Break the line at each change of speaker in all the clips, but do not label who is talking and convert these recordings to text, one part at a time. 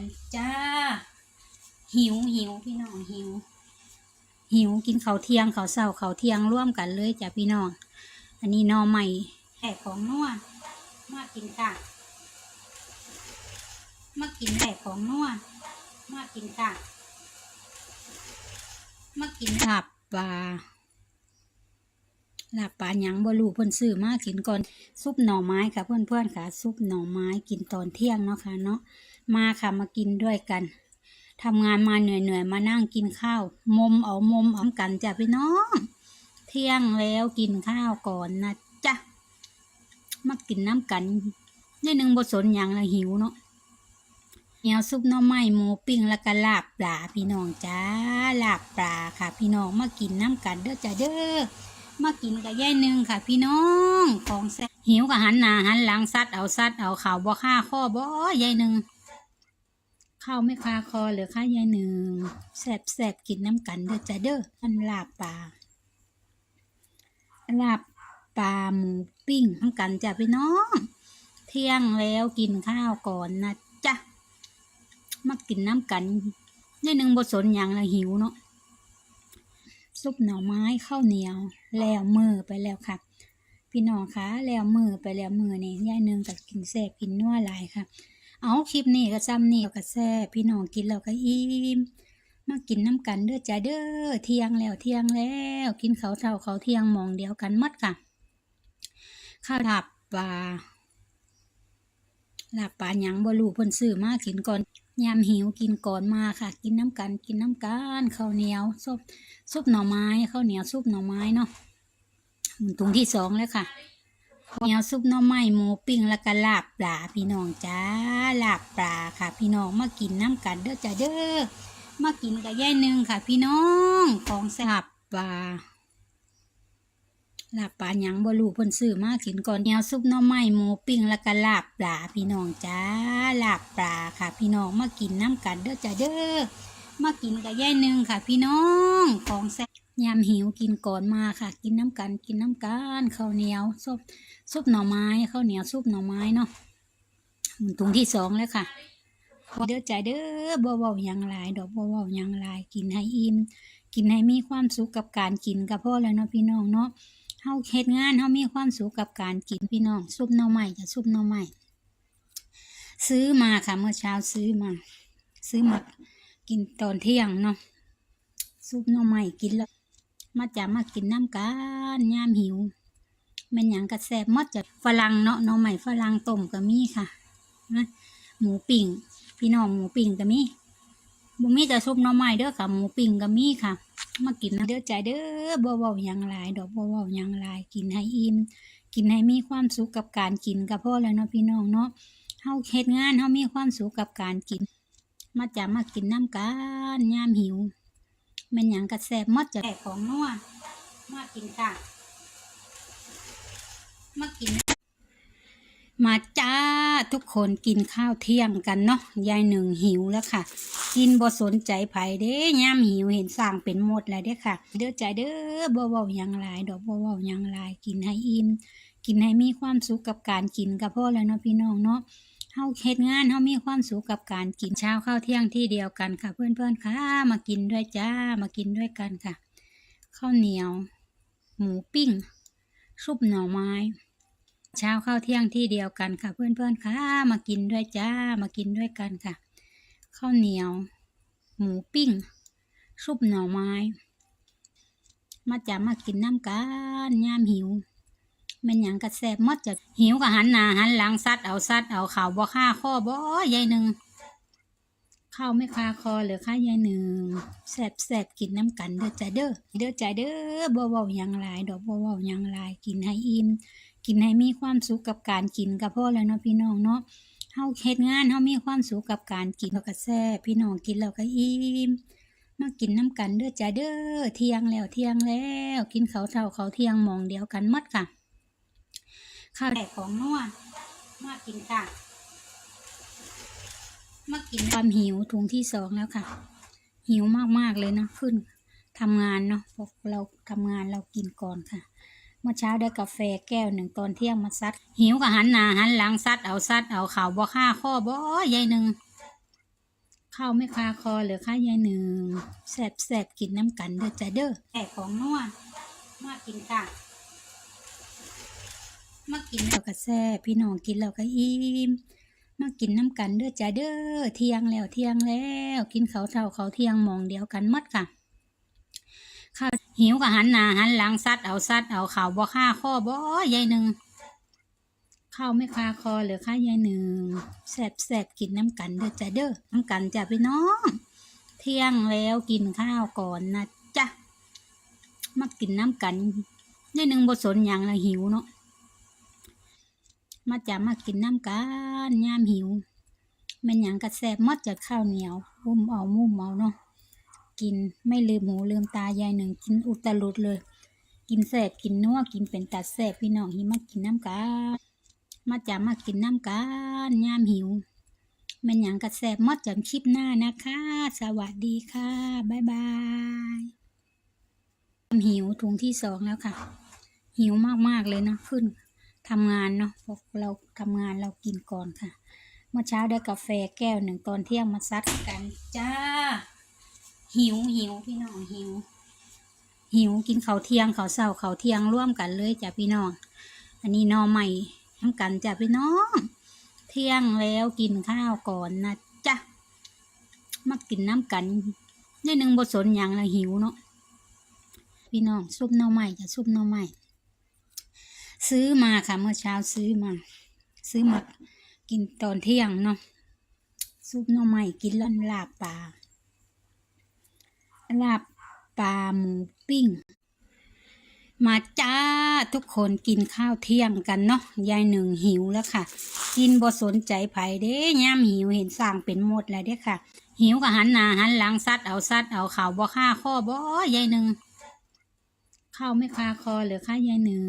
กันจ้า หิวหิวพี่น้องหิว หิวกินข้าวเที่ยงข้าวเช้าข้าวเที่ยงร่วมกันเลยจ้ะพี่น้อง อันนี้หนอใหม่แห่ของนัวมากินค่ะ มากินแห่ของนัวมากินค่ะ มากินลาบปลาหลาบปลาหยังบ่รู้เพิ่นซื้อมากินก่อนซุปหน่อไม้ค่ะเพื่อนๆค่ะ ซุปหน่อไม้กินตอนเที่ยงเนาะค่ะเนาะ มาค่ะมากินด้วยกันทำงานมาเหนื่อยๆมานั่งกินข้าวมมเอามมเอากันจ้ะพี่น้อง เที่ยงแล้วกินข้าวก่อนนะจ๊ะมากินน้ำกันนี่หนึ่งบสนอย่างละหิวเนาะเหนียวซุปน่อไม้หมูปิ้งแล้วก็ลาบปลาพี่น้องจ้าลาบปลาค่ะ พี่น้องมากินน้ำกันเด้อจ้ะเด้อมากินกับยายหนึ่งค่ะ พี่น้องของแซ่หิวกับหันหน้าหันหลังซัดเอาซัดเอาข่าวบ่ค่าข้อบ่ยายหนึ่ง ข้าวไม่คาคอหรือค่ะยายหนึ่งแซ่บแซ่บกินน้ำกันเด้อจ้ะเด้อมันลาบปลาลาบปลาหมูปิ้งทั้งกันจ้ะพี่น้อง เที่ยงแล้วกินข้าวก่อนนะจ๊ะมากินน้ำกันนี่หนึ่งบสนอย่างละหิวเนาะซุปหน่อไม้ข้าวเหนียว แล้วมือไปแล้วค่ะ พี่น้องคะแล้วมือไปแล้วมือนี่ยายหนึ่งกับกินแซ่บกินนัวหลายค่ะ เอาคลิปนี้ก็ซ้ำนี่ก็แซ่พี่น้องกินแล้วก็อิ่มมากินน้ำกันเด้อจ้าเด้อเที่ยงแล้วเที่ยงแล้ว กินเขาวเท่าเขาวเที่ยงมองเดียวกันมัดค่ะข้าวหลาบปลาหลาบปลาหยังบ่รู้เพิ่นซื้อมากินก่อนยามหิวกินก่อนมาค่ะ กินน้ำกันกินน้ำกันข้าวเหนียวซุปซุปหน่อไม้ข้าวเหนียวซุปหน่อไม้เนาะถุงที่สองแล้วค่ะ เหนียวซุปน่อไม้หมูปิ้งแล้วก็ลาบปลาพี่น้องจ้าลาบปลาค่ะ พี่น้องมากินน้ำกันเด้อจ้าเด้อมากินกับยายหนึ่งค่ะ พี่น้องของแซ่บปลาลาบปลาหยังบ่รู้เพิ่นซื้อมากินก่อนแนวซุปน่อไม้หมูปิ้งแล้วก็ลาบปลาพี่น้องจ้าลาบปลาค่ะ พี่น้องมากินน้ำกันเด้อจ้าเด้อมากินกับยายหนึ่งค่ะ พี่น้อง ของแซ่บยามหิวกินก่อนมาค่ะ กินน้ำกันกินน้ำกันข้าวเหนียวซุปซุปหน่อไม้ข้าวเหนียวซุปหน่อไม้เนาะถุงที่สองแล้วค่ะเด้อใจเด้อบ่เว้าหยังลาย ดอกบ่เว้าหยังลาย กินให้อิ่มกินให้มีความสุขกับการกินก็พอแล้วเนาะพี่น้องเนาะเฮาเฮ็ดงานเฮามีความสุขกับการกินพี่น้องซุปหน่อไม้จะซุปหน่อไม้ซื้อมาค่ะเมื่อเช้าซื้อมา ซื้อมากินตอนเที่ยงเนาะ ซุปหน่อไม้กินแล้ว มาจะมากินน้ำกันยามหิวม่นหยังกระแซบมดจะฝรั่งเนาะหน่อไม้ฝรั่งต้มก็มีค่ะนะหมูปิ้งพี่น้องหมูปิ้งก็มีบ่มีแต่ซุปหน่อไม้เด้อค่ะ หมูปิ้งก็มีค่ะ มากินนะเด้อใจเด้อบ่เว้าหยังหลายดอกบ่เว้าหยังหลายกินให้อิ่มกินให้มีความสุขกับการกินก็พอแล้วเนาะพี่น้องเนาะเฮาเฮ็ดงานเฮามีความสุขกับการกิน มาจะมากินน้ำกันยามหิว ม่นหยังก็แซ่บหมดจะของนัวมากินค่ะ มากิน มาจ้าทุกคนกินข้าวเที่ยงกันเนาะยายหนึ่งหิวแล้วค่ะ กินบ่สนใจไผเด้ย่ามหิวเห็นสร้างเป็นหมดแล้วเด้อค่ะ เด้อใจเด้อบ่เว้าหยังหลาย ดอกบ่เว้าหยังหลาย กินให้อิ่มกินให้มีความสุขกับการกินก็พอแล้วเนาะพี่น้องเนาะ เฮาเฮ็ดงานเฮามีความสุขกับการกินเช้าข้าวเที่ยงที่เดียวกันค่ะ เพื่อนๆค่ะมากินด้วยจ้ามากินด้วยกันค่ะ ข้าวเหนียว หมูปิ้งซุปหน่อไม้ เช้าข้าวเที่ยงที่เดียวกันค่ะ เพื่อนๆค่ะมากินด้วยจ้ามากินด้วยกันค่ะ ข้าวเหนียว หมูปิ้งซุปหน่อไม้ มาจะมากินน้ำกันยามหิว ม่นหยังกระแซบมดจะหิวก็หันหน้าหันหลังซัดเอาซัดเอาข่าวบ่ค่าข้อบ่ยายหนึ่งข้าวไม่คาคอเหรือค่ะยายหนึ่งแซบแซบกินน้ำกันเด้อจ้าเด้อเด้อจ้าเด้อบ่เว้ายังหลายดอกบ่เว้ายังหลายกินให้อิ่มกินให้มีความสุขกับการกินก็พอแล้วเนาะพี่น้องเนาะเฮาเฮ็ดงานเฮามีความสุขกับการกินแล้วก็แซ่บพี่น้องกินแล้วก็อิ่มมากินน้ำกันเด้อจ้าเด้อเที่ยงแล้วเที่ยงแล้ว กินเขาเท่าเขาเที่ยงมองเดียวกันหมดค่ะ ข้าวแรกของนัวมากินค่ะ มากินความหิวถุงที่สองแล้วค่ะ หิวมากๆเลยเนาะขึ้นทำงานเนาะพเราทำงานเรากินก่อนค่ะเมื่อเช้าได้กาแฟแก้วหนึ่งตอนเที่ยงมาซัด หิวก็หันหนาหันหลังซัดเอาซัดเอาข่าวบ่ค่าข้อบ่ยายหนึ่งข้าวไม่คาคอเหลือข้ายายหนึ่งแสบแสบกินน้ำกันเด้อจ้าเด้อแอบของนัวมากินค่ะ มากินแล้วก็แซ่บพี่น้องกินแล้วก็อิ่มมากินน้ำกันเด้อจ้าเด้อเที่ยงแล้วเที่ยงแล้ว กินเขาวเท่าเขาวเที่ยงมองเดียวกันหมดค่ะข้าวหิวก็หันหน้าหันหลังซัดเอาซัดเอาข่าวบ่ค่าข้อบ่ยายหนึ่งข้าวไม่คาคอเหลือข้ายายหนึ่งแซบแซบกินน้ำกันเด้อจ้าเด้อน้ำกันจ้าพี่น้อง เที่ยงแล้วกินข้าวก่อนนะจ๊ะมากินน้ำกันยายหนึ่งบ่สนหยังละหิวเนาะ มาจะมากินน้ำกันยามหิวมันหยังกระแสบหมดจากข้าวเหนียวมุ่มเอามุ่มเอาเนาะกินไม่ลืมหูลืมตายายหนึ่งกินอุตลุดเลย กินแสบกินนัวกินเป็นตัดแสบพี่น้องหิมากินน้ำกันมาจะมากินน้ำกันยามหิวมันหยังกระแสบหมดจากคลิปหน้านะคะ สวัสดีค่ะบ๊ายบายหิวถุงที่สองแล้วค่ะ หิวมากๆเลยเนาะขึ้น ทำงานเนาะพวกเราทำงานเรากินก่อนค่ะ เมื่อเช้าได้กาแฟแก้วหนึ่งตอนเที่ยงมาซัดกันจ้า หิวหิวพี่น้องหิว หิวกินข้าวเที่ยงข้าวเช้าข้าวเที่ยงร่วมกันเลยจ้ะพี่น้อง อันนี้นอใหม่ทั้งกันจ้ะพี่น้อง เที่ยงแล้วกินข้าวก่อนนะจ้ะมากินน้ำกันนี่หนึ่งบทสนหยังละหิวเนาะพี่น้องซุปนอใหม่จ้ะซุปนอใหม่ ซื้อมาค่ะ เมื่อเช้าซื้อมา ซื้อมากินตอนเที่ยงเนาะซุปหน่อไม้กินแล้วลาบปลาลาบปลาหมูปิ้ง มาจ้าทุกคนกินข้าวเที่ยงกันเนาะยายหนึ่งหิวแล้วค่ะ กินบ่สนใจไผเด้ย่ามหิวเห็นสร้างเป็นหมดแล้วเด้ค่ะ หิวก็หันหน้าหันหลังซัดเอาซัดเอาข่าวบ่ค่าข้อบ่ยายหนึ่ง ข้าวไม่คาคอหลือข้ายายหนึ่ง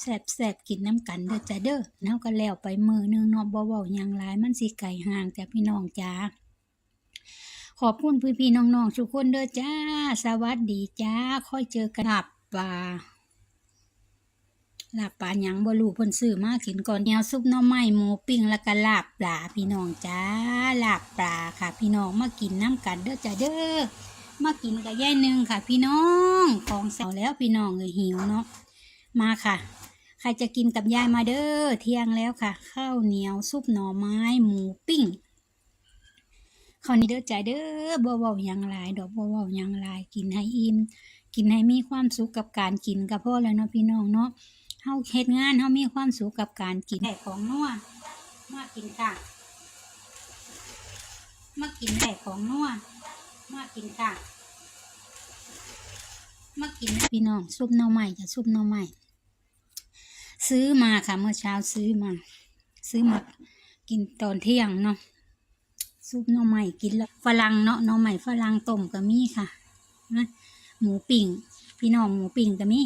แสบแสบกินน้ำกันเด้อจ้าเด้อเน่าก็แล้วไปมือหนึงนอบ่เว้าหยังหลายมันสิไก่ห่างจากพี่น้องจ้าขอบคุณพี่พี่ๆน้องๆทุกคนเด้อจ้า สวัสดีจ้า ค่อยเจอกันลาบปลาลาบปลาหยังบ่รู้เพิ่นซื้อมากินก่อนแนวซุปน่อไม้หมูปิ้งแล้วก็ลาบปลาพี่น้องจ้าลาบปลาค่ะ พี่น้องมากินน้ำกันเด้อจ้าเด้อ มากินกับยายหนึ่งค่ะ พี่น้องของเสาแล้วพี่น้องเลยหิวเนาะมาค่ะ ใครจะกินกับยายมาเด้อเที่ยงแล้วค่ะ ข้าวเหนียวซุปหน่อไม้หมูปิ้งข้าวนี้เด้อใจเด้อบ่เว้าหยังหลายดอกบ่เว้าหยังหลายกินให้อิ่มกินให้มีความสุขกับการกินกับพ่อแล้วเนาะพี่น้องเนาะเฮาเฮ็ดงานเฮามีความสุขกับการกินแต่ของนัวมากินค่ะมากินแต่ของนัว มากินค่ะ มากินนะพี่น้องซุปหน่อไม้จะซุปหน่อไม้ซื้อมาค่ะ เมื่อเช้าซื้อมา ซื้อมากินตอนเที่ยงเนาะซุปหน่อไม้กินแล้วฝรั่งเนาะหน่อไม้ฝรั่งต้มก็มีค่ะนะหมูปิ่งพี่น้องหมูปิ่งก็มี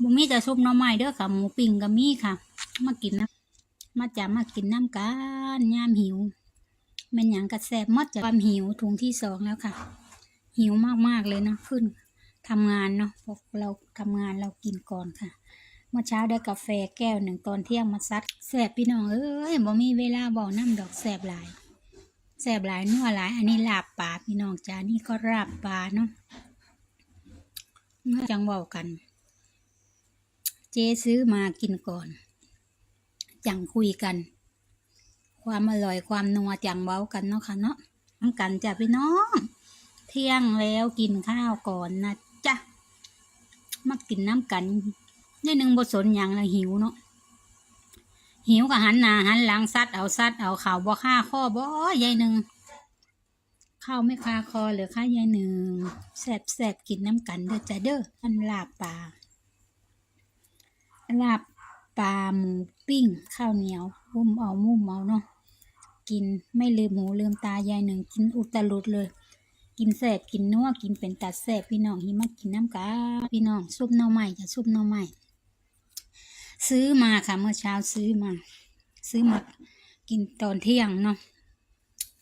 บุมีแต่ซุปหน่อไม้เด้อค่ะ หมูปิ่งก็มีค่ะ มากินนะมาจะมากินน้ำกันยามหิว มันหยังกระแสบมดจากความหิวถุงที่สองแล้วค่ะ หิวมากๆเลยเนาะขึ้นทำงานเนาะพวกเราทำงานเรากินก่อนค่ะ เมื่อเช้าได้กาแฟแก้วหนึ่งตอนเที่ยงมาซัดแสบพี่น้องเอ้ยบ่มีเวลาบอกน้ำดอกแสบหลายแสบหลายนัวหลาย อันนี้ลาบปลาพี่น้องจ้านี่ก็ลาบปลาเนาะจังว่ากัน เจซื้อมากินก่อน จังคุยกัน ความอร่อยความนัวจังเว้ากันเนาะค่ะเนาะน้ำกันจ้ะพี่น้อง เที่ยงแล้วกินข้าวก่อนนะจ๊ะมากินน้ำกันนี่หนึ่งบทสนหยังละหิวเนาะหิวก็หันหนาหันหลังซัดเอาซัดเอาข่าวบ่ค่าข้อบ่ยายหนึ่งข้าวไม่คาคอเหลือข้ายายหนึ่งแสบแสบกินน้ำกันเด้อจ้ะเด้ออันลาบปลาลาบปลาหมูปิ้ง ข้าวเหนียวมุมเอามุมเอาเนาะ กิน ไม่ลืมหูลืมตายายหนึ่งกินอุตลุดเลย กินแสบกินนัวกินเป็นตัดแสบพี่น้องหิมากินน้ำกาพี่น้องซุปน่อไม้จะซุปน่อไม้ซื้อมาค่ะ เมื่อเช้าซื้อมา ซื้อมากินตอนเที่ยงเนาะ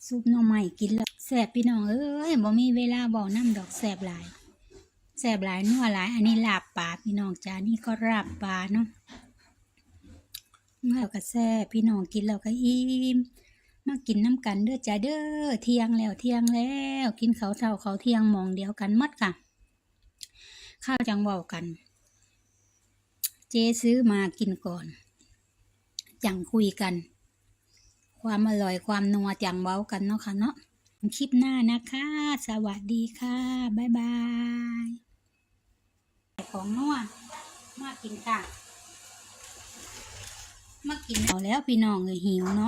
ซุปน่อไม้กินแล้วแสบพี่น้องเอ้ยบ่มีเวลาบอน้ำดอกแสบหลายแสบหลายนัวหลาย อันนี้ลาบปลาพี่น้องจ้านี่ก็ลาบปลาเนาะแล้วก็แซ่บพี่น้องกินแล้วก็อิ่ม มากินน้ำกันเด้อจ้าเด้อเที่ยงแล้วเที่ยงแล้ว กินเขาเช้าเขาเที่ยงมองเดียวกันหมดค่ะ ข้าวจังเว้ากัน เจซื้อมากินก่อน จังคุยกัน ความอร่อยความนัวจังเว้ากันเนาะค่ะเนาะคลิปหน้านะคะ สวัสดีค่ะ บ๊ายบายของนัวมากินค่ะ มากินเอาแล้วพี่น้องเลยหิวเนาะ